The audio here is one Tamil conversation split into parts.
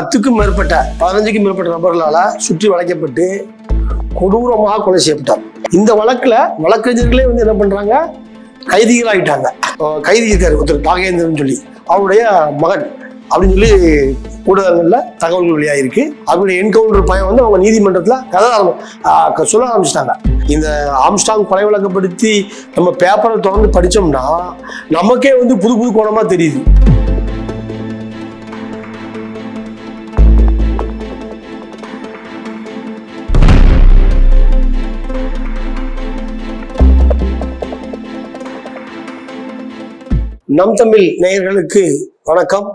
பத்துக்கும் மேற்பட்ட பதினஞ்சுக்கும் மேற்பட்ட நபர்களால சுற்றி வளைக்கப்பட்டு கொடூரமாக கொலை செய்யப்பட்டார். இந்த வழக்குல வழக்கறிஞர்களே வந்து என்ன பண்றாங்க? கைதிகள் ஆகிட்டாங்க கைதி இருக்காரு ஒருத்தர் நாகேந்திரன் சொல்லி. அவருடைய மகன் அப்படின்னு சொல்லி ஊடகங்கள்ல தகவல்கள் வெளியாயிருக்கு. அவருடைய என்கவுண்டர் பையன் வந்து அவங்க நீதிமன்றத்துல கதை ஆரம்பி- சொல்ல ஆரம்பிச்சிட்டாங்க. இந்த ஆம்ஸ்டாங் கொலை வழக்கப்படுத்தி நம்ம பேப்பரை தொடர்ந்து படித்தோம்னா நமக்கே வந்து புது புது கோணமா தெரியுது. நம் தமிழ் நேயர்களுக்கு வணக்கம்.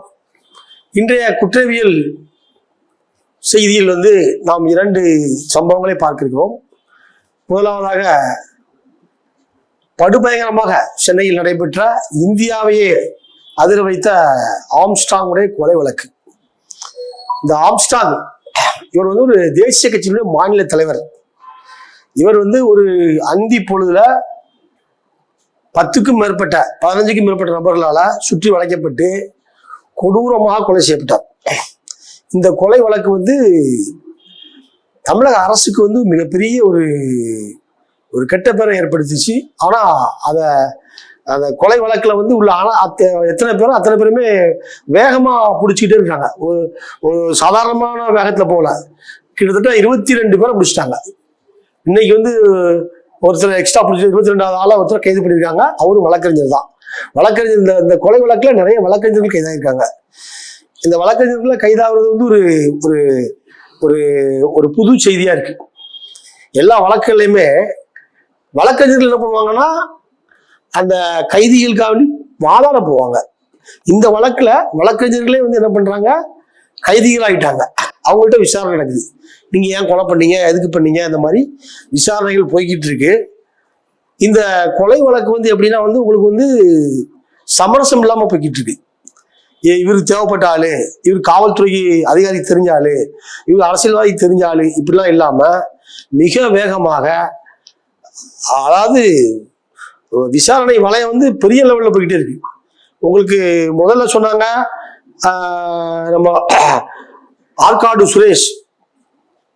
இன்றைய குற்றவியல் செய்தியில் வந்து நாம் இரண்டு சம்பவங்களை பார்க்கிறோம் முதலாவதாக படுபயங்கரமாக சென்னையில் நடைபெற்ற இந்தியாவையே அதிர வைத்த ஆம்ஸ்டாங்குடைய கொலை வழக்கு. இந்த ஆம்ஸ்டாங் இவர் வந்து ஒரு தேசிய கட்சியினுடைய மாநில தலைவர். இவர் வந்து ஒரு அந்தி பொழுதுல பத்துக்கும் மேற்பட்ட பதினஞ்சுக்கும் மேற்பட்ட நபர்களால் சுற்றி வளைக்கப்பட்டு கொடூரமாக கொலை செய்யப்பட்டார். இந்த கொலை வழக்கு வந்து தமிழக அரசுக்கு வந்து மிகப்பெரிய ஒரு ஒரு கெட்ட பேரை ஏற்படுத்திச்சு. ஆனால் அதை அந்த கொலை வழக்கில் வந்து உள்ள ஆனால் அத்த- எத்தனை பேரும் அத்தனை பேருமே வேகமாக பிடிச்சிக்கிட்டே இருக்காங்க. ஒரு ஒரு சாதாரணமான வேகத்தில் போகல. கிட்டத்தட்ட இருபத்தி ரெண்டு பேரை பிடிச்சிட்டாங்க. இன்னைக்கு வந்து ஒருத்தர் எக்ஸ்ட்ரா பிடிச்சி இருபத்தி ரெண்டாவது ஆளாக ஒருத்தர் கைது பண்ணியிருக்காங்க. அவரும் வழக்கறிஞர் தான். வழக்கறிஞர் இந்த இந்த கொலை வழக்கில் நிறைய வழக்கறிஞர்கள் கைதாகிருக்காங்க இந்த வழக்கறிஞர்களை கைதாகிறது வந்து ஒரு ஒரு ஒரு ஒரு புது செய்தியாக இருக்கு. எல்லா வழக்குகள்லையுமே வழக்கறிஞர்கள் என்ன பண்ணுவாங்கன்னா அந்த கைதிகளுக்காக வாதாட போவாங்க. இந்த வழக்கில் வழக்கறிஞர்களே வந்து என்ன பண்ணுறாங்க கைதிகள் ஆகிட்டாங்க அவங்கள்ட்ட விசாரணை நடக்குது. நீங்க ஏன் கொலை பண்ணீங்க? எதுக்கு பண்ணீங்க? அந்த மாதிரி விசாரணைகள் போய்கிட்டு இருக்கு. இந்த கொலை வழக்கு வந்து எப்படின்னா வந்து உங்களுக்கு வந்து சமரசம் இல்லாம போய்கிட்டு இருக்கு. ஏ, இவரு தேவைப்பட்ட ஆளு. இவர் காவல்துறைக்கு அதிகாரி தெரிஞ்ச ஆளு. இவர் அரசியல்வாதி தெரிஞ்ச ஆளு. இப்படிலாம் இல்லாம மிக வேகமாக அதாவது விசாரணை வளையம் வந்து பெரிய லெவலில் போய்கிட்டே இருக்கு. உங்களுக்கு முதல்ல சொன்னாங்க நம்ம ஆற்காடு சுரேஷ்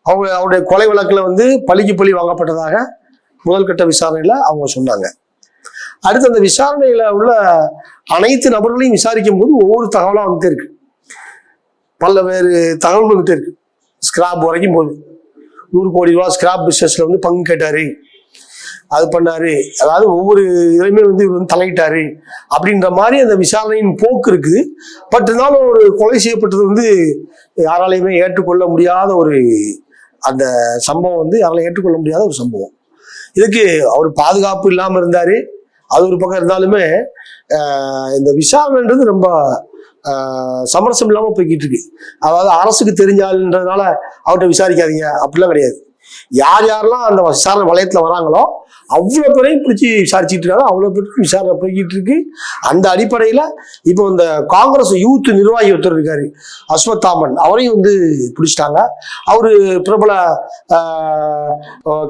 அவங்க அவருடைய கொலை வழக்கில் வந்து பழிக்கு பழி வாங்கப்பட்டதாக முதல்கட்ட விசாரணையில் அவங்க சொன்னாங்க. அடுத்து அந்த விசாரணையில் உள்ள அனைத்து நபர்களையும் விசாரிக்கும் போது ஒவ்வொரு தகவலாக வந்துட்டே இருக்கு. பல்வேறு தகவல்கள் வந்துட்டே இருக்கு. ஸ்கிராப் வரைக்கும் போகுது நூறு கோடி ரூபா ஸ்கிராப் பிஸ்னஸில் வந்து பங்கு கேட்டார். அது பண்ணாரு. அதாவது ஒவ்வொரு இதுலையுமே வந்து இவர் வந்து தலையிட்டாரு. அப்படின்ற மாதிரி அந்த விசாரணையின் போக்கு இருக்குது பட் இருந்தாலும் ஒரு கொலை செய்யப்பட்டது வந்து யாராலையுமே ஏற்றுக்கொள்ள முடியாத ஒரு அந்த சம்பவம் வந்து யாராலையும் ஏற்றுக்கொள்ள முடியாத ஒரு சம்பவம். இதுக்கு அவர் பாதுகாப்பு இல்லாமல் இருந்தாரு. அது ஒரு பக்கம் இருந்தாலுமே இந்த விசாரணைன்றது ரொம்ப சமரசம் இல்லாமல் போய்கிட்டு இருக்கு. அதாவது அரசுக்கு தெரிஞ்ச ஆளுன்றதுனால அவர்கிட்ட விசாரிக்காதீங்க. அப்படிலாம் கிடையாது. யார் யாரெல்லாம் அந்த விசாரணை வளையத்தில் வராங்களோ அவ்வளோ பேரையும் பிடிச்சி விசாரிச்சுட்டு இருக்காங்க. அவ்வளோ பேருக்கு விசாரணை போய்கிட்டு இருக்கு. அந்த அடிப்படையில் இப்போ இந்த காங்கிரஸ் யூத் நிர்வாகி ஒருத்தர் இருக்காரு அஸ்வத்தாமன் அவரையும் வந்து பிடிச்சிட்டாங்க. அவர் பிரபல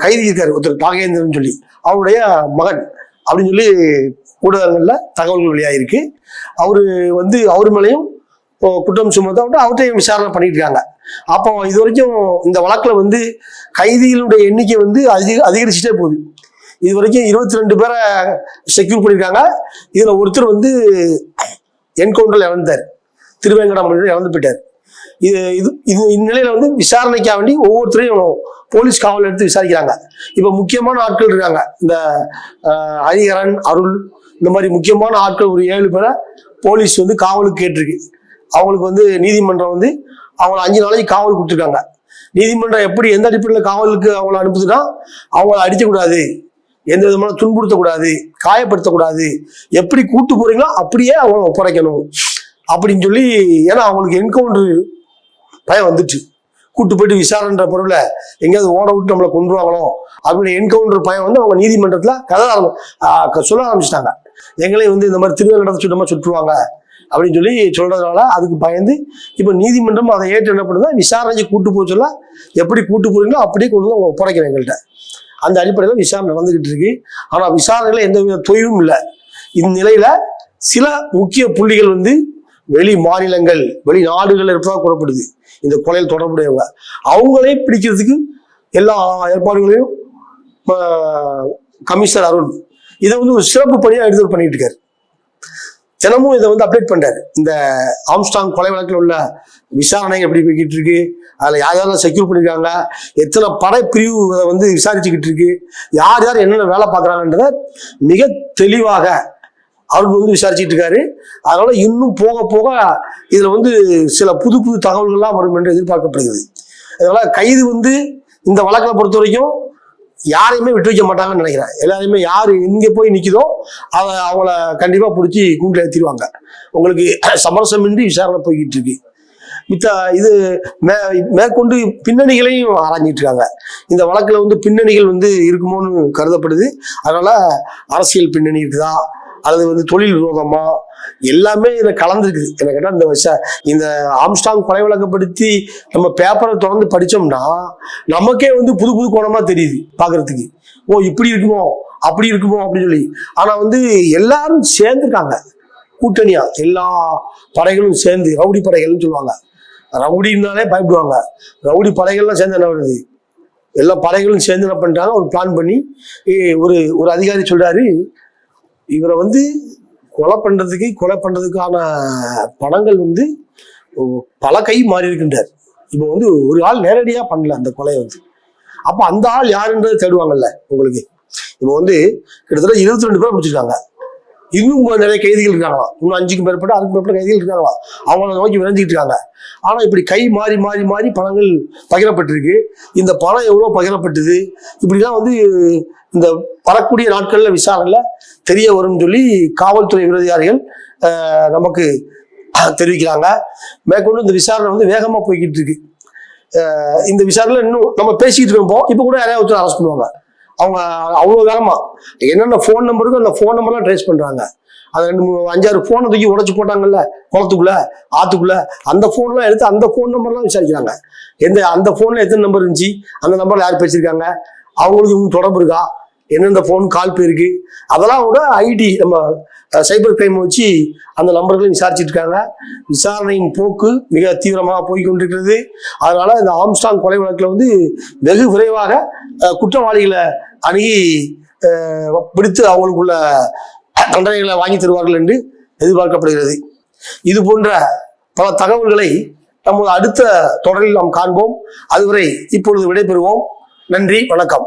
கைதி இருக்காரு ஒருத்தர் நாகேந்திரன் சொல்லி. அவருடைய மகன் அப்படின்னு சொல்லி ஊடகங்களில் தகவல்கள் வெளியாகிருக்கு அவர் வந்து அவர் மேலேயும் குற்றம் சுமத்தப்பட்டு அவற்றையும் விசாரணை பண்ணிட்டு இருக்காங்க அப்போ இது வரைக்கும் இந்த வழக்கில் வந்து கைதிகளுடைய எண்ணிக்கை வந்து அதிக அதிகரிச்சுட்டே போகுது. இது வரைக்கும் இருபத்தி ரெண்டு பேரை செக்யூர் பண்ணியிருக்காங்க இதில் ஒருத்தர் வந்து என்கவுண்டரில் இறந்தார். திருவேங்கடம் இறந்து போயிட்டார். இது இது இது இந்நிலையில் வந்து விசாரணைக்காக வேண்டி ஒவ்வொருத்தரையும் போலீஸ் காவல் எடுத்து விசாரிக்கிறாங்க. இப்போ முக்கியமான ஆட்கள் இருக்காங்க. இந்த ஹரிஹரன் அருள் இந்த மாதிரி முக்கியமான ஆட்கள் ஒரு ஏழு பேரை போலீஸ் வந்து காவலுக்கு கேட்டிருக்கு. அவங்களுக்கு வந்து நீதிமன்றம் வந்து அவங்கள அஞ்சு நாளைக்கு காவல் கொடுத்துருக்காங்க. நீதிமன்றம் எப்படி எந்த அடிப்படையில் காவலுக்கு அவங்கள அனுப்புதுன்னா அவங்கள அடிக்கக்கூடாது. எந்த விதமான துன்புறுத்தக்கூடாது காயப்படுத்தக்கூடாது. எப்படி கூட்டு போறீங்களோ அப்படியே அவங்கள ஒப்படைக்கணும். அப்படின்னு சொல்லி ஏன்னா அவங்களுக்கு என்கவுண்டர் பயம் வந்துச்சு கூட்டு போயிட்டு விசாரணைன்ற பொருளை எங்கேயாவது ஓட விட்டு நம்மளை கொண்டுருவாங்களோ அப்படின்னு என்கவுண்டர் பயம் வந்து அவங்க நீதிமன்றத்தில் கதை ஆரம்பி சொல்ல ஆரம்பிச்சிட்டாங்க. எங்களையும் வந்து இந்த மாதிரி திருவேங்கடத்தை சுத்தமா சுற்றுவாங்க. அப்படின்னு சொல்லி சொல்றதுனால அதுக்கு பயந்து இப்போ நீதிமன்றம் அதை ஏற்று என்ன பண்ணுதுன்னா விசாரணைக்கு கூட்டு போக சொல்ல எப்படி கூட்டு போறீங்களோ அப்படியே கொண்டு வந்து அவங்க ஒப்படைக்கிறேன் எங்கள்கிட்ட. அந்த அடிப்படையில் விசாரணை நடந்துகிட்டு இருக்கு. ஆனால் விசாரணையில் எந்த வித தொய்வும் இல்லை. இந்நிலையில சில முக்கிய புள்ளிகள் வந்து வெளி மாநிலங்கள் வெளிநாடுகள் இருப்பதாக கூறப்படுது. இந்த கொலையில் தொடர்புடையவங்க. அவங்களே பிடிக்கிறதுக்கு எல்லா ஏற்பாடுகளையும் கமிஷனர் அருண் இதை வந்து ஒரு சிறப்பு பணியாக எடுத்து பண்ணிட்டு இருக்காரு. தினமும் இதை வந்து அப்டேட் பண்றாரு. இந்த ஆம்ஸ்டாங் கொலை வழக்கில் உள்ள விசாரணை எப்படி போய்கிட்டு இருக்கு? அதில் யார் யாரெல்லாம் செக்யூர் பண்ணியிருக்காங்க எத்தனை படைப்பிரிவு அதை வந்து விசாரிச்சுக்கிட்டு இருக்கு? யார் யார் என்னென்ன வேலை பார்க்குறாங்கன்றத மிக தெளிவாக அவர் வந்து விசாரிச்சுட்டு இருக்காரு. அதனால இன்னும் போக போக இதில் வந்து சில புது புது தகவல்கள்லாம் வரும் என்று எதிர்பார்க்கப்படுகிறது. அதனால கைது வந்து இந்த வழக்கில் பொறுத்த வரைக்கும் யாரையுமே விட்டு வைக்க மாட்டாங்கன்னு நினைக்கிறேன். எல்லாரையுமே யார் எங்கே போய் நிற்கிதோ அதை அவங்கள கண்டிப்பாக பிடிச்சி கூண்டில் ஏற்றிடுவாங்க உங்களுக்கு சமரசமின்றி விசாரணை போய்கிட்டு இருக்கு. மித்த இது மே மேற்கொண்டு பின்னணிகளையும் ஆராய்ஞ்சிட்டு இருக்காங்க. இந்த வழக்கில் வந்து பின்னணிகள் வந்து இருக்குமோன்னு கருதப்படுது. அதனால அரசியல் பின்னணி இருக்குதா? அல்லது வந்து தொழில் விரோதமா? எல்லாமே இதில் கலந்துருக்குது என்ன கேட்டால் இந்த விஷ இந்த ஆம்ஸ்டாங் கொலை வழக்கப்படுத்தி நம்ம பேப்பரை தொடர்ந்து படித்தோம்னா நமக்கே வந்து புது புது கோணமாக தெரியுது பார்க்கறதுக்கு ஓ இப்படி இருக்குமோ? அப்படி இருக்குமோ? அப்படின்னு சொல்லி. ஆனால் வந்து எல்லாரும் சேர்ந்துருக்காங்க. கூட்டணியா? எல்லா படைகளும் சேர்ந்து ரவுடி படைகள்னு சொல்லுவாங்க. ரவுடின்னாலே பயப்படுவாங்க. ரவுடி படைகள்லாம் சேர்ந்து என்ன வருது எல்லா படைகளும் சேர்ந்து என்ன பண்ணிட்டாங்க? ஒரு பிளான் பண்ணி ஒரு ஒரு அதிகாரி சொல்றாரு இவரை வந்து கொலை பண்றதுக்கு கொலை பண்றதுக்கான பணங்கள் வந்து பல கை மாறி இருக்கின்றார். இப்போ வந்து ஒரு ஆள் நேரடியா பண்ணல அந்த கொலையை வந்து. அப்ப அந்த ஆள் யாருன்றது தேடுவாங்கல்ல உங்களுக்கு? இப்போ வந்து கிட்டத்தட்ட இருபத்தி ரெண்டு பேர் பிடிச்சிருக்காங்க. இன்னும் நிறைய கைதிகள் இருக்காங்களாம் இன்னும் அஞ்சுக்கு மேற்பட்ட அதுக்கு மேற்பட்ட கைதிகள் இருக்காங்களாம் அவங்கள நோக்கி விளைஞ்சிக்கிட்டு இருக்காங்க. ஆனால் இப்படி கை மாறி மாறி மாறி பணங்கள் பகிரப்பட்டிருக்கு. இந்த பணம் எவ்வளோ பகிரப்பட்டது? இப்படிலாம் வந்து இந்த வரக்கூடிய நாட்களில் விசாரணையில் தெரிய வரும்னு சொல்லி காவல்துறை விரோதிகாரிகள் நமக்கு தெரிவிக்கிறாங்க. மேற்கொண்டு இந்த விசாரணை வந்து வேகமாக போய்கிட்டு இருக்கு. இந்த விசாரணையில் இன்னும் நம்ம பேசிக்கிட்டு இருப்போம் இப்போ. கூட யாரையாவது ஒருத்தர் அரெஸ்ட் பண்ணுவாங்க. அவங்க அவ்வளோ வேகமா. என்னென்ன ஃபோன் நம்பருக்கு அந்த ஃபோன் நம்பர்லாம் ட்ரேஸ் பண்ணுறாங்க அது ரெண்டு மூணு அஞ்சாறு ஃபோனை தூக்கி உடச்சி போட்டாங்கல்ல குளத்துக்குள்ள ஆத்துக்குள்ள அந்த ஃபோன்லாம் எடுத்து அந்த ஃபோன் நம்பர்லாம் விசாரிக்கிறாங்க. எந்த அந்த ஃபோனில் எத்தனை நம்பர் இருந்துச்சு அந்த நம்பரில் யார் பேசியிருக்காங்க அவங்களுக்கு இவங்க தொடர்பு இருக்கா எந்தெந்த ஃபோன் கால் போயிருக்கு அதெல்லாம் கூட ஐடி நம்ம சைபர் கிரைம் வச்சு அந்த நம்பர்களையும் விசாரிச்சுட்டு இருக்காங்க. விசாரணையின் போக்கு மிக தீவிரமாக போய் கொண்டிருக்கிறது. அதனால இந்த ஆம்ஸ்டாங் கொலை வழக்கில் வந்து வெகு விரைவாக குற்றவாளிகளை அணுகி பிடித்து அவங்களுக்குள்ள தண்டனைகளை வாங்கி தருவார்கள் என்று எதிர்பார்க்கப்படுகிறது. இது போன்ற பல தகவல்களை நமது அடுத்த தொடரில் நாம் காண்போம். அதுவரை இப்பொழுது விடைபெறுவோம். நன்றி வணக்கம்.